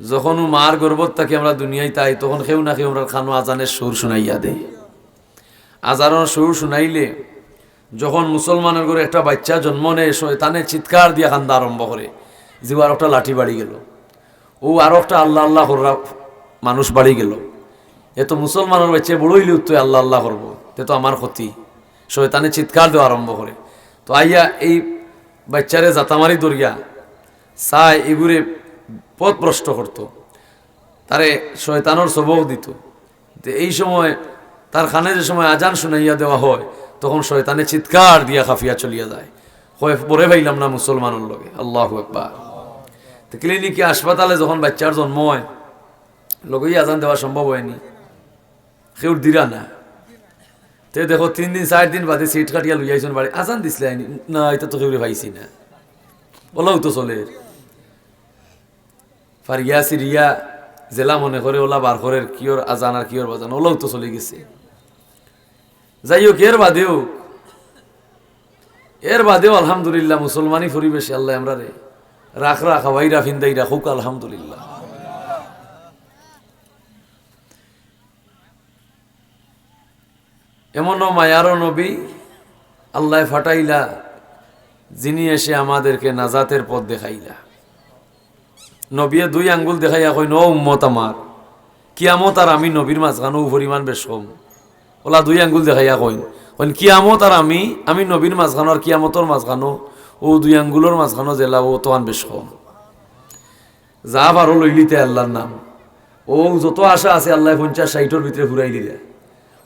যখন মার গর্বত থাকি আমরা দুনিয়ায় তাই, তখন কেউ না কেউ আমরা খানো আজানের সুর শুনাইয়া দেয় আজানের সুর শুনাইলে যখন মুসলমানের ঘরে একটা বাচ্চা জন্ম নেয়, শয়তানে চিৎকার দিয়ে কান্দা আরম্ভ করে যে আর একটা লাঠি বাড়ি গেল। ও আর একটা আল্লাহ আল্লাহ করা মানুষ বাড়ি গেল। এ তো মুসলমানের বাচ্চা বড়ইলে তুই আল্লাহ আল্লাহ করব তে তো আমার ক্ষতি। শয়তানে চিৎকার দেওয়া আরম্ভ করে তো আইয়া এই বাচ্চারে জাতামারি দরিয়া চাই এগুরে পথ ভ্রষ্ট করতো। তারে শয়তানোর সবক দিত। তো এই সময় তার খানে যে সময় আজান শুনাইয়া দেওয়া হয়, তখন শয়তানে চিৎকার দিয়া খাফিয়া চলিয়া যায়। হয় পরে ভাইলাম না মুসলমানের লগে। আল্লাহ একবার তো ক্লিনিকে হাসপাতালে যখন বাচ্চার জন্ম হয়, লগেই আজান দেওয়া সম্ভব হয়নি। কেউ দিরা না। তে দেখো, তিন দিন, চার দিন বাদে সিট কাটিয়া লইয়াইছেন বাড়ি। আজান দিছিলে না, এটা তো কেউ ভাইছি না। ওলাও তো চলে। ফারিয়া সিরিয়া জেলা মনে করে ওলা বার করে কিয়র আজান আর কিয়র বাজান, ওলাও তো চলে গেছে। যাই হোক এর বাদেও এর বাদেও আলহামদুলিল্লাহ মুসলমানি পরিবেশে আল্লাহ আমরা রে রাখ রাখ হাওয়াইরা ফিন্দাইরা হুক আলহামদুলিল্লাহ। এমনও মায়ারও নবী, আল্লাহ ফাটাইলা, যিনি এসে আমাদেরকে নাজাতের পথ দেখাইলা। নবিয়ে দুই আঙ্গুল দেখাইয়া কই ন উম্মত আমার, কিয়ামত আর আমি নবীর মাঝখানো পরিমাণ বেশ কম। ওলা দুই আঙ্গুল দেখাইয়া কইন কইন, কিয়ামত আর আমি আমি নবীর মাঝখানো আর কিয়ামতর মাঝখানো ও দুই আঙ্গুলের মাঝখানো জেলা ও তোয়ান বেশ কম। যা পারো লইলিতে আল্লাহর নাম। ও যত আশা আছে আল্লাহ পঞ্চাশ ষাটর ভিতরে ঘুরাই দিলে।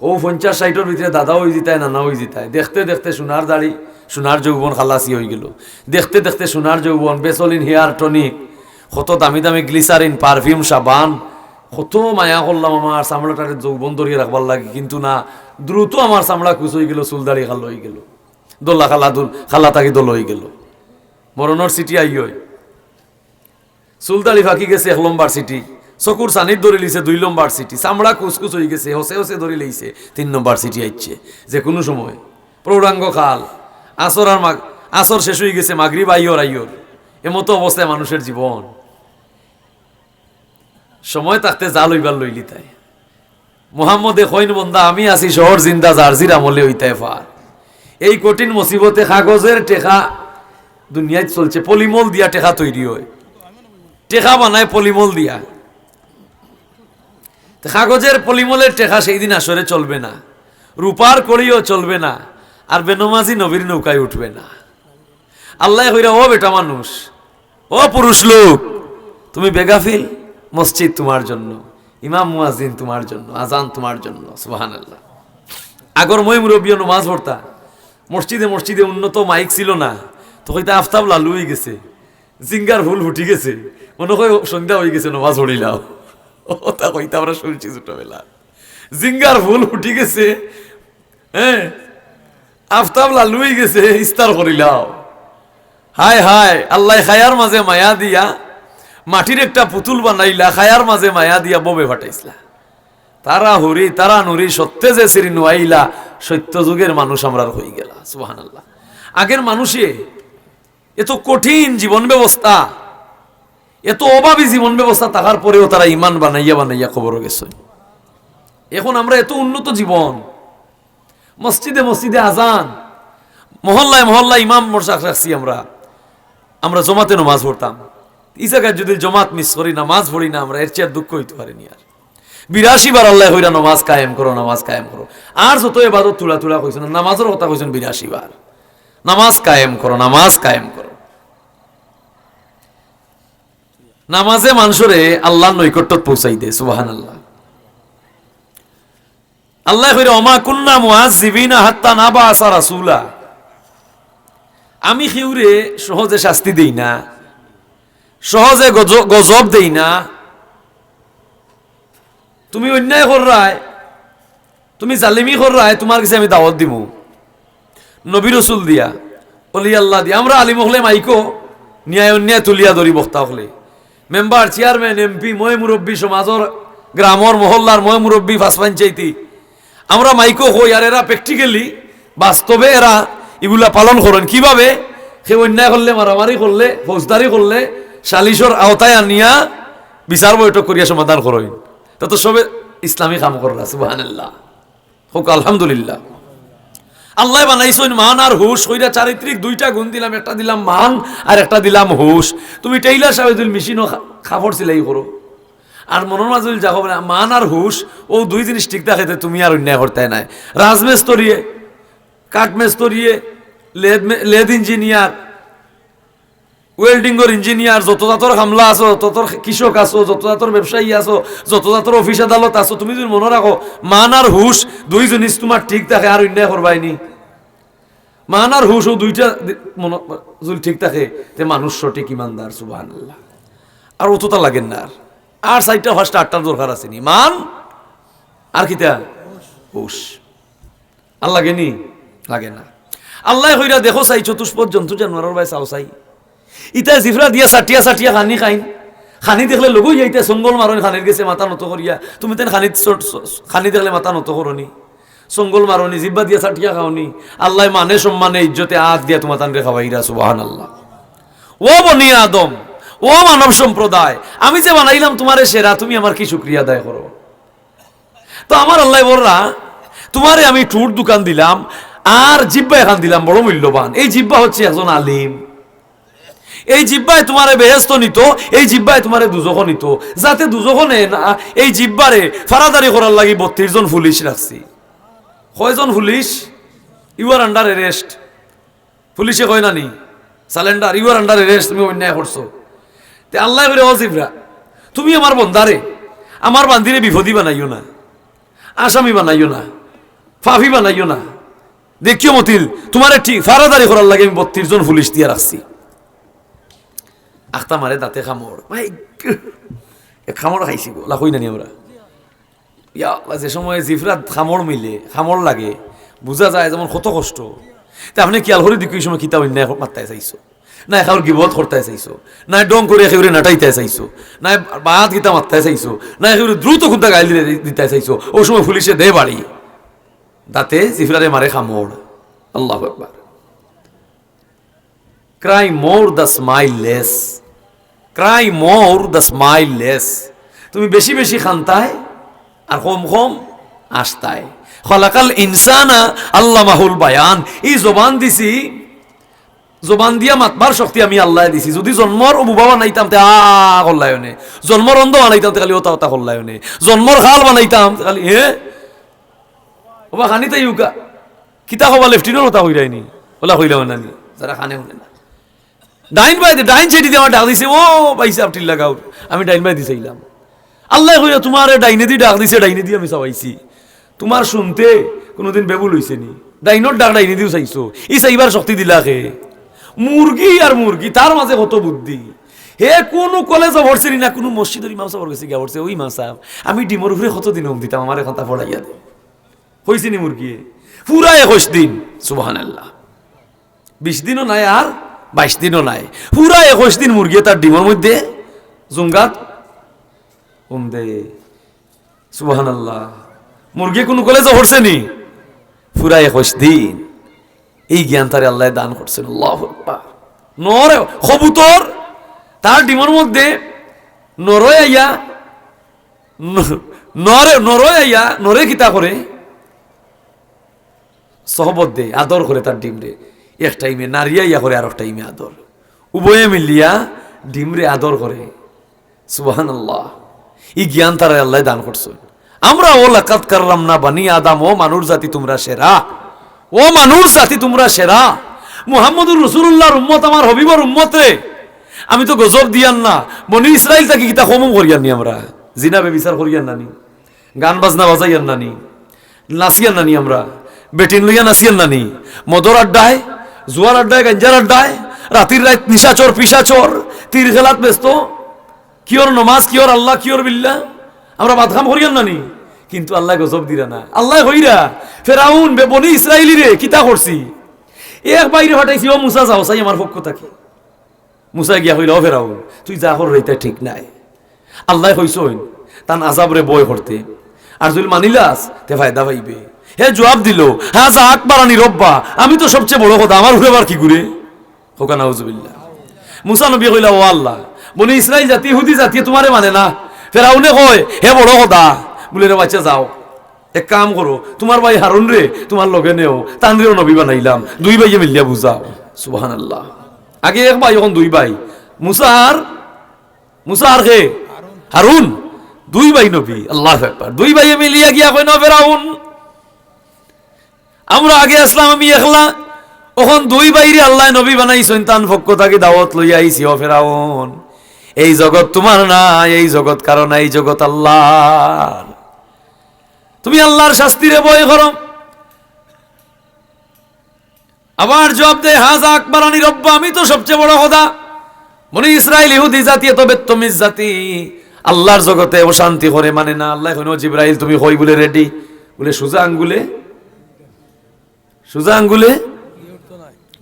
ও পঞ্চাশ ষাটর ভিতরে দাদা হয়ে জিতায় নানা হয়ে জিতায়। দেখতে দেখতে সোনার দাড়ি, সোনার যৌবন খালাসি হয়ে গেল। দেখতে দেখতে সোনার যৌবন বেসলিন হেয়ার টনিক। কত দামি দামি গ্লিসারিন, পারফিউম, সাবান। কত মায়া করলাম আমার চামড়াটারে যৌবন ধরিয়ে রাখবার লাগে, কিন্তু না, দ্রুত আমার চামড়া কুচ হয়ে গেল চুল দাড়ি খাল হয়ে গেল। দোল্লা খালা দুল, খালা তাকি দোল হয়ে গেল। মরণর সিটি আই হয় চুলদাড়ি ফাঁকি গেছে এক লম্বার সিটি চকুর চানিত ধরে লিছে দুই লম্বার সিটি চামড়া কুচকুচ হয়ে গেছে হসে হসে ধরে লইছে তিন নম্বর সিটি আইছে যে কোনো সময়। প্রৌঢ়াঙ্গ খাল আসর আর আসর শেষ হয়ে গেছে মাগরিব আইয়র আইয়র এমতো অবস্থায় মানুষের জীবন সময় থাকতে যা লইবার লইলি তাই। মোহাম্মদে কইন বন্দা, আমি আছি শহর জিন্দা, জার্জির আমলে হইতায় ফার। এই কঠিন মুসিবতে কাগজের টেকা দুনিয়ায় চলছে, পলিমল দিয়া টেকা তৈরি হয়। টেকা বানায় পলিমল দিয়া। কাগজের পলিমলের টেকা সেই দিন আসরে চলবে না। রূপার করিও চলবে না, আর বেনমাজি নবীর নৌকায় উঠবে না। আল্লাহ হইরা, ও বেটা মানুষ, ও পুরুষ লোক, তুমি বেগাফিল? মসজিদ তোমার জন্য, ইমাম মুয়াজিন তোমার জন্য আজান তোমার জন্য সুবাহান আল্লাহ আগর মই মুরব্বী নমাজ পড়তা, মসজিদে মসজিদে উন্নত মাইক ছিল না, তো কইতা আফতাব লালু হয়ে গেছে, জিঙ্গার ভুল ফুটি গেছে, মনে হয় সন্ধ্যা হয়ে গেছে, নমাজ পড়িলাও তা কইতা আমরা শুনছি ছোটবেলা। জিঙ্গার ভুল ফুটি গেছে হ্যাঁ আফতাব লালু হয়ে গেছে, ইস্তার করিলাও হায় হায়, আল্লাহ খায়ার মাঝে মায়া দিয়া মাটির একটা পুতুল বানাইলা, খায়ার মাঝে মায়া দিয়া ববে ফাটাইছিলা। তারা হরি, তারা নুরি, সত্যে যে শ্রী নুয়াইলা, সত্য যুগের মানুষ আমরা হয়ে গেলা সুহান আল্লাহ আগের মানুষে এত কঠিন জীবন ব্যবস্থা, এত অভাবী জীবন ব্যবস্থা থাকার পরেও তারা ইমান বানাইয়া বানাইয়া খবর গেছে এখন আমরা এত উন্নত জীবন, মসজিদে মসজিদে আজান, মহল্লায় মহল্লায় ইমাম মোরশাক রাখছি আমরা। আমরা জমাতে নামাজ পড়তাম। এই যদি জমাত মিস করি, নামাজ পড়ি না আমরা, এর চেয়ে দুঃখ হইতে পারিনি আর। বিরাশি বার আল্লাহ হইরা নামাজ কায়েম করো, নামাজ কায়েম করো। আর যত এবাদত তুলা তুলা কইছেন, নামাজের কথা কইছেন বিরাশি বার নামাজ কায়েম করো, নামাজ কায়েম করো। নামাজে মানুষরে আল্লাহ নৈকট্য পৌঁছাই দে সুবাহান আল্লাহ আল্লাহ কইরে অমা কুন্না মুআজ্জিবিনা হাত্তা নাবা আসা রাসূলা। আমি হিউরে সহজে শাস্তি দেই না। সহজে গজ- গজব দেই না। তুমি অন্যায় কররায় তুমি জালিমি কররায় তোমার কাছে আমি দাওয়াত দিব নবী রসুল দিয়া, অলি আল্লাহ দিয়া। আমরা আলিম হলে মাইকো, ন্যায় অন্যায় তুলিয়া ধরি বক্তা হলে। মেম্বার চেয়ারম্যান এমপি ময় মুরব্বী সমাজর গ্রামর মহল্লার ময় মুরব্বী ফাঁস পঞ্চায়েতি। আমরা মাইকো হই, আর এরা প্র্যাকটিক্যালি বাস্তবে এরা এগুলা পালন করেন। কীভাবে? সে অন্যায় করলে, মারামারি করলে, ফৌজদারি করলে সালিশর আওতায় আনিয়া বিচার বৈঠক করিয়া সমাধান করইন তা তো সবে ইসলামী কাম করলা সুবহানাল্লাহ। হোক, আলহামদুলিল্লাহ। আল্লাহ বানাইছেন মান আর হুশ ওইটা চারিত্রিক দুইটা গুণ দিলাম, একটা দিলাম মান আর একটা দিলাম হুশ। তুমি টেইলার সাহেদুল মেশিনও খাবার সিলাই করো। আর মনের মাঝে যাব না, মান আর হুশ, ও দুই জিনিস ঠিক থাকে তুমি আর অন্যায় করতে নাই। রাজমেস্তরিয়ে, কাঠমেস্তরিয়ে, লেদ লেদ ইঞ্জিনিয়ার ওয়েল্ডিংয়ের ইঞ্জিনিয়ার যত জাতর হামলা আছো তত কৃষক আছো, যত জাতর ব্যবসায়ী আছো, যত জাতর অফিস আদালত আছো, তুমি যদি মনে রাখো মান আর হুশ দুই জিনিস তোমার ঠিক থাকে আর অন্যায় করবাইনি মান আর হুশ ও দুইটা যদি ঠিক থাকে, তে মানুষ সঠিক ইমানদার সুবাহ আর অতটা লাগেন না আর আর সাইডটা ফার্স্ট আটটার দরকার আছে নি? মান? আর কিতা হুশ আর লাগেনি লাগে না। আল্লাহ হইরা দেখো, চাই চতুষ্পদ জন্তু জানোয়ারের বাই চাও চাই ইটা জিফরা দিয়া সাটিয়া সাটিয়া খানি খাইন খানি দেখলে লগই যাইতে সঙ্গল মারনি খানির গেছে মাথা নত করিয়া তুমি তেন খানি খানি দেখলে মাথা নত করনি সঙ্গল মারনি জিব্বা দিয়া সাটিয়া খাওনি। আল্লাহ মানে সম্মানে ইজ্জতে আগ দিয়া তোমার তানরে খাওয়াইরা সুবাহান আল্লাহ ও বনি আদম, ও মানব সম্প্রদায় আমি যে বানাইলাম তোমারে সেরা তুমি আমার কি শুক্রিয়া আদায় করো তো আমার আল্লাহ বলরা তোমারে আমি টুর দোকান দিলাম, আর জিব্বা এখান দিলাম, বড় মূল্যবান। এই জিব্বা হচ্ছে একজন আলিম। এই জিব্বায় তোমারে বেহেস্ত নিত, এই জিব্বায় তোমারে দুজখ নিত। যাতে দুজখ নে না এই জিব্বারে ফারাদারি করার লাগি বত্রিশ জন পুলিশ রাখছি। কয়জন police? You are under arrest পুলিশে কয় নানি surrender you are under arrest তুমি অন্যায় করছ। তে আল্লাহ করে অজিবরা তুমি আমার বন্দারে আমার বান্দিরে বিপদী বানাইও না। আসামি বানাইও না। ফাফি বানাইও না। দেখিও মতিল, তোমারে ঠিক ফারাদারি করার লাগে আমি বত্রিশ জন পুলিশ দিয়ে রাখছি। আখতা মারে দাঁতে খামড় ভাই খামড় খাইছি গো। লাখই নানি আমরা। ইয়া যে সময় জিফরাত খামড় মিলে খামড় লাগে বুঝা যায় যেমন কত কষ্ট। তা আপনি কি আলহরি দিকে সময় কিতাব অন্যায় মারতে চাইছো। না এখানে গিবত করতে চাইছো। না ডং করে একেবারে নাটাইতে চাইছো। না বায়াত গীতা মারতে চাইছো। না একেবারে দ্রুত খুঁতা গাইল দিতে চাইছো। ওই সময় পুলিশে দে বাড়ি দাঁতে জিফরারে মারে খামড় আল্লাহ একবার cry more the smile less cry more the smile less তুমি বেশি বেশি খান্তায় আর কম কম আসতায় খলাকাল ইনসানা আল্লাহ মাহুল বায়ান। এই জবান দিছি, জবান দিয়া মাতবার শক্তি আমি আল্লাহ দিছি। যদি জন্মর অবু বাবা নাইতাম তে আ করলায়নে জন্মর অন্ধ বানাইতাম তে খালি ওতা ওতা করলায়নে জন্মর খাল বানাইতাম খালি, হে? ওবা খানি তাই উকা কিতা হবা লেফটিনের ওতা হইরাইনি ওলা হইলাম নানি। যারা খানে শুনে না। ডাইন বাই ডাইন সেটি আমার ডাক দিছে, ও পাইছে আপটির লাগাও। আমি ডাইন বাই দিছিলাম আল্লাহ কইয়া তোমার ডাইনে দি ডাক দিছে, ডাইনে দিয়ে আমি চাইছি তোমার শুনতে কোনোদিন বেবুল হইছে নি। ডাইনর ডাক, ডাইনে দিও চাইছো। ই চাইবার শক্তি দিলাকে মুরগি আর মুরগি, তার মাঝে কত বুদ্ধি। হে, কোনো কলেজে ভরছে না কোনো মসজিদের ইমাম সাহেব গেছে গিয়া ভরছে ওই ইমাম আমি ডিমর উপরে কত দিন হোম দিতাম আমার এখন পড়াইয়া দে। হয়েছে নি মুরগি। পুরা একুশ দিন সুবাহান আল্লাহ বিশ দিনও নাই আর বাইশ দিনও নাই। পুরা একুশ দিন মুরগি তার ডিমের মধ্যে জুঙ্গাত উম আল্লাহ মুরগি কোনো কলেজে হরছে নি পুরা একুশ দিন এই জ্ঞান তারে আল্লাহ দান করছেন আল্লাহ কবুতর তার ডিমের মধ্যে নরয় আইয়া নরে নরয় আইয়া নরে কিতা করে সহবত দে আদর করে তার ডিমরে এক টাইমে নারিয়া ইয়া করে আর এক টাইমে আদর। উভয়ে মিলিয়া ডিমরে আদর করে। সুবাহান আল্লাহ এই জ্ঞান তারা আল্লাহ দান করছে। আমরা ও লাকাত কারলাম না বানি আদাম, ও মানুষ জাতি তোমরা সেরা। ও মানুষ জাতি তোমরা সেরা। মুহাম্মদুর রসুল্লাহর উম্মত আমার হবিবর উম্মত। আমি তো গজব দিয়ান না। বনি ইসরাইল তাকে কিতা কমম করিয়ান নি আমরা। জিনাবে বিচার করিয়ান নানি গান বাজনা বাজাইয়ান নানি নাচিয়ান নানি আমরা। বেটিন লইয়া নাচিয়ান নানি মদর আড্ডায় জুয়ার আড্ডায়, গঞ্জার আড্ডায়, রাতির রাত নিশাচর পিসাচর তীর খেলাত ব্যস্ত। কিয়র নমাজ, কিয়র আল্লাহ, কিয়র বিল্লা আমরা বাদখাম করিয়ান নানি, কিন্তু আল্লাহ গজব দিরা না। আল্লাহ হইরা, ফেরাউন বে বনি ইসরাইলি রে, কিতা করছি? এক বাইরে হটাইছি ও মুসা যাও সাই আমার পক্ষ থাকে মুসা গিয়া হইল, ও ফেরাউন, তুই যা কর রইতা ঠিক নাই। আল্লাহ কইসইন তান আজাব রে বয় করতে আর যদি মানিলাস, তে ফায়দা পাইবে। হে জবাব দিল হ্যাঁ যা আকবার আনি রব্বা, আমি তো সবচেয়ে বড় কথা, আমার হুরেবার কি ঘুরে? হোকা, নাউজুবিল্লাহ। মুসা নবী কইলা, ও আল্লাহ, বনি ইসরাইল জাতি হুদি জাতি, তোমারে মানে না? ফেরাউনে কয়, হে বড় কথা, বলে রে, বাচ্চা, যাও। এক কাম করো, তোমার ভাই হারুন রে, তোমার লগে নেও, তানরেও নবী বানাইলাম, দুই ভাইয়ে মিলিয়া বুঝাও। সুবাহান আল্লাহ আগে এক ভাই, এখন দুই ভাই। মুসার মুসার কে? হারুন। দুই ভাই নবী, আল্লাহ দুই ভাইয়ে মিলিয়া গিয়া কই ন, ফেরাউন। আমরা আগে আসলাম, আমি একলা। ওখন দুই বাইরে আল্লাহ নবী বানাই সন্তান পক্ষ থাকি দাওয়াত লইয়া আইছি, ও ফেরাউন, এই জগৎ তোমার না এই জগৎ কারণ এই জগৎ আল্লাহ তুমি আল্লাহর শাস্তিরে বই করো। আবার জবাব দেয়, হাজা আকবর আনি রব্বা, আমি তো সবচেয়ে বড় কথা মনে ইসরায়েল ইহুদি জাতি, এত বেত্তমিজ জাতি। আল্লাহর জগতে অশান্তি শান্তি করে মানে না, আল্লাহ জিব্রাইল, তুমি হই বলে রেডি বলে, সুজা আঙ্গুলে সুজা আঙ্গুলে?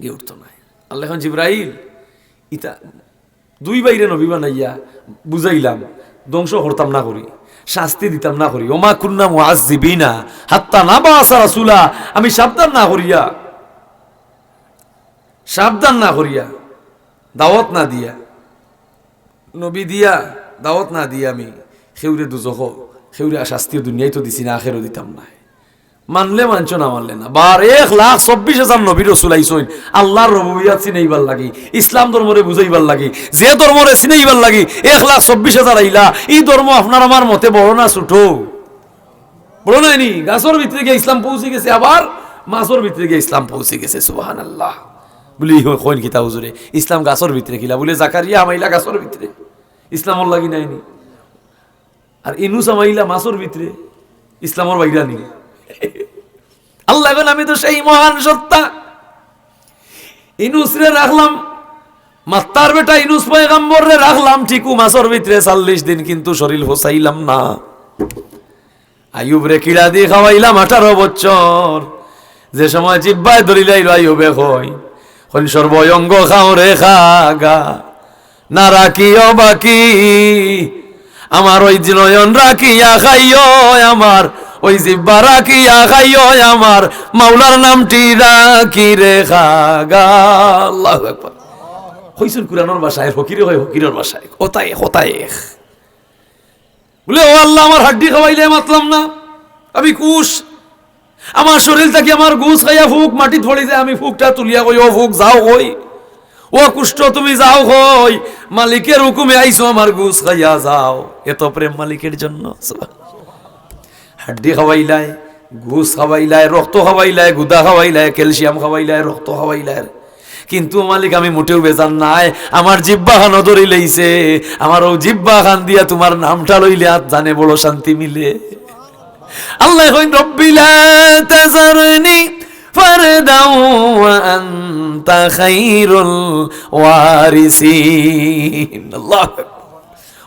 গিয়ে উঠতো না আল্লাহ এখন জিব্রাইল, ইতা দুই বাইরে নবী বানাইয়া বুঝাইলাম, ধ্বংস করতাম না করি, শাস্তি দিতাম না করি। ওমা কুন্না মুআজ্জিবিনা হাত্তা না বাসা রাসূলা, আমি সাবধান না করিয়া, সাবধান না করিয়া, দাওয়াত না দিয়া, নবী দিয়া দাওয়াত না দিয়া আমি সেউরে দুজখ সেউরে শাস্তিও দুনিয়ায় তো দিছি না, আখেরও দিতাম না মানলে মানছ, না মানলে না। বার এক লাখ চব্বিশ হাজার নবী রসুল আইসইন। আল্লাহর রবিয়াত চিনাইবার লাগি, ইসলাম ধর্মরে বুঝাইবার লাগি, যে ধর্মরে চিনাইবার লাগি, এক লাখ চব্বিশ হাজার আইলা, এই ধর্ম আপনার আমার মতে বড় না ছোটো? বড় নাই নি? গাছর ভিতরে গিয়ে ইসলাম পৌঁছে গেছে, আবার মাছর ভিতরে গিয়ে ইসলাম পৌঁছে গেছে সুবাহান আল্লাহ বলি কইন কিতা হুজুরে, ইসলাম গাছর ভিতরে কিলা বলে, জাকারিয়া আমাইলা গাছর ভিতরে। ইসলামর লাগি নাইনি আর ইনুস আমাইলা মাছর ভিতরে, ইসলামর বাইরা নি। আল্লাহ এখন আমি তো সেই মহান সত্তা। ইনুস রে রাখলাম, মাত্তার বেটা ইনুস পয়গাম্বর রে রাখলাম, ঠিকু মাছর ভিতরে চাল্লিশ দিন কিন্তু শরীর হোসাইলাম না। আয়ুব রে কিড়া দিয়ে খাওয়াইলাম আঠারো বছর। যে সময় জিব্বায় ধরিলাইল আয়ুবে হই হন সর্বয়ঙ্গ খাও রে খাগা না রাখিও বাকি? আমার ওই নয়ন রাখিয়া খাইও আমার ওই জিব্বা রাখিয়া খাইও আমার। মাওলার নামটি রাখি রে খাগা। আল্লাহ একবার হইসুন কুরানোর বাসায় ফকিরে হয় ফকিরের বাসায় কোথায় কোথায় বলে, ও আল্লাহ, আমার হাড্ডি খাওয়াইলে মাতলাম না। আমি কুশ। আমার শরীর থেকে আমার গুছ খাইয়া ফুক মাটি ধরে যায়, আমি ফুকটা তুলিয়া কই, ও ফুক, যাও কই। ও কুষ্ট তুমি যাও কই। মালিকের হুকুমে আইছো, আমার গুছ খাইয়া যাও। এত প্রেম মালিকের জন্য হাড্ডি খাওয়াইলাই ঘুষ খাওয়াইলায়, রক্ত খাওয়াইলায়, গুদা খাওয়াইলায়, ক্যালসিয়াম খাওয়াইলায়, রক্ত খাওয়াইলায়। কিন্তু মালিক, আমি মোটেও বেজান নাই। আমার জিব্বা খান ধরে লইছে। আমার ও জিব্বা খান দিয়া তোমার নামটা লইলে আর জানে বড় শান্তি মিলে। আল্লাহ কইন রব্বিলা তাজারনি ওয়া আনতা খাইরুল ওয়ারিসিন। আল্লাহ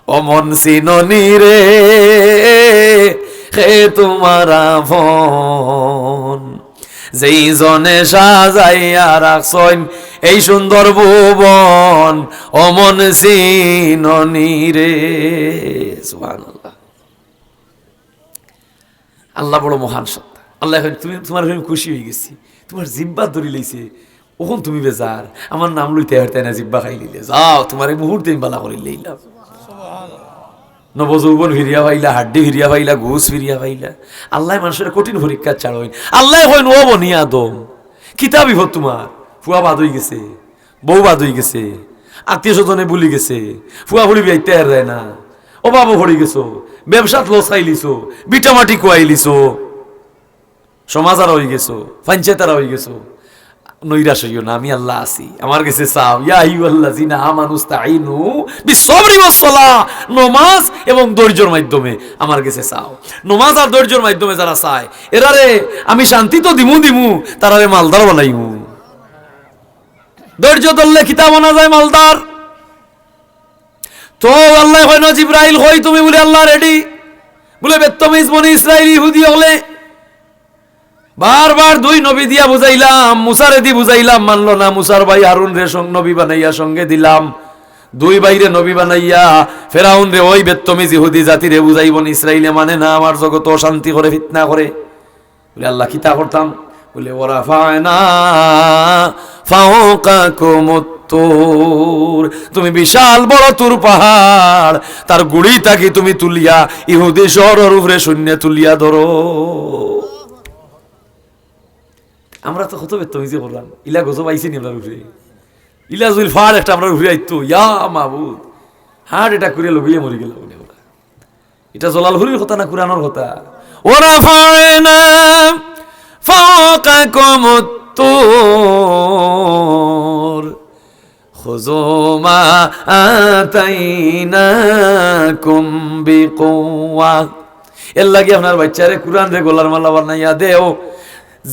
অমন সিননি রে। হে তোমার ফোন যেই জনে সাজাইয়া রাখছইন এই সুন্দর ভুবন, অমন সিননি রে। আল্লাহ বড় মহান সত্তা। আল্লাহ তুমি, তোমার এখন খুশি হয়ে গেছি। তোমার জিব্বা ধরি লইছে। ওখন তুমি বেজার। আমার নাম লইতে হারতে না জিব্বা খাই লিলে যাও, তোমার এই মুহূর্তে আমি বালা করে লইলাম। নবযৌবন ফিরিয়া পাইলা, হাড্ডি ফিরিয়া পাইলা, ঘুষ ফিরিয়া পাইলা। আল্লাহ মানুষের কঠিন পরীক্ষা ছাড়ইন। আল্লাহ হইন ও বনিয়া দম কিতা বিপদ তোমার। ফুয়া বাদ হয়ে গেছে, বউ বাদ হয়ে গেছে, আত্মীয় স্বজনে বলি গেছে, ফুয়া ফুড়ি বিয়াইতে আর না। ও বাবু ভরি গেছো, ব্যবসাত লস খাইলিছো বিটা মাটি কুয়াইলিছো সমাজ আর হয়ে গেছো, পঞ্চায়েত আর হয়ে গেছো। নৈরাশ হইও না, আমি আল্লাহ আছি। আমার কাছে ইয়া আল্লাহ জিনা বিসবরি নমাজ এবং ধৈর্যের মাধ্যমে আমার কাছে নমাজ আর মাধ্যমে যারা চায় আমি শান্তি তো দিমু দিমু, তারারে মালদার বানাইমু। ধৈর্য ধরলে কিতাব বানা যায় মালদার? তো আল্লাহ হয় না, জিব্রাইল হই তুমি বলে আল্লাহ রেডি বলে বেত্তমিজ মনে ইসরায়েল ইহুদি হলে বারবার দুই নবী দিয়া বুঝাইলাম, মুসারে দি বুঝাইলাম, মানলো না মুসার ভাই হারুন রে নবী বানাইয়া সঙ্গে দিলাম। দুই বাইরে নবী বানাইয়া ফেরাউন রে ওই বেত্তমিজ ইহুদি জাতি রে বুঝাইবন ইসরাইলে মানে না আমার জগৎ অশান্তি করে, ফিতনা করে। বলে, আল্লাহ কিতা করতাম? বলে, ওরা ফায়না তোর তুমি বিশাল বড় তোর পাহাড়, তার গুড়ি তাকে তুমি তুলিয়া ইহুদি শহরের উপরে শূন্য তুলিয়া ধরো। আমরা তো কত ব্যর্থ হয়েছে বললাম, ইলা গজব আইসেনি আমরা উঠে ইলা জুল ফার একটা আমরা উঠে আইতো, ইয়া মাহবুদ হার্ট এটা করে লগিয়ে মরে গেল উনি ওরা। এটা জলাল হরির কথা না কুরানোর কথা? ওরা ফাড়ে না, ফাঁকা কমত্তর। খুজমা আতাইনা কুম্বি কোয়া এর লাগে আপনার বাচ্চারে কুরআন রে গোলার মালা বানাইয়া দেও।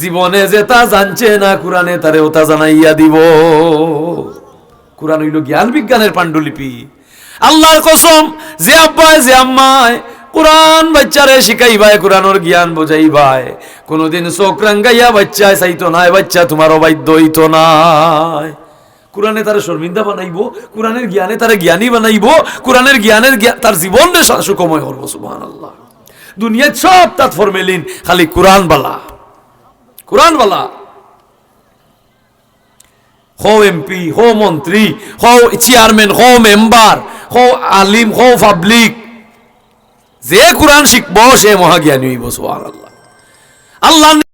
জীবনে যে তা জানছে না, কোরআনে তারে ওটা জানাইয়া দিব। কোরআন হইল জ্ঞান বিজ্ঞানের পাণ্ডুলিপি। আল্লাহর কসম, যে আব্বায়, যে আম্মায়, কোরআন বাচ্চারে শিখাইবায়, কোরআনোর জ্ঞান বোঝাইবায়। কোনোদিন চোখ রাঙ্গাইয়া বাচ্চায় চাইতো নাই বাচ্চা তোমার অবাধ্য হইতো নাই কোরআনে তারা শর্মিন্দা বানাইবো, কোরআনের জ্ঞানে তারা জ্ঞানী বানাইবো, কোরআনের জ্ঞানের জ্ঞা- তার জীবন সুখময় করব সুবহান আল্লাহ দুনিয়ার সব তার ফরমেলিন খালি কোরআন বালা। কোরআন বলা। হো এমপি হো মন্ত্রী হো চেয়ারম্যান হো মেম্বার হো আলিম হো পাবলিক যে কোরআন শিখব, সে মহাজ্ঞানী হইব, সুবহানাল্লাহ। আল্লাহ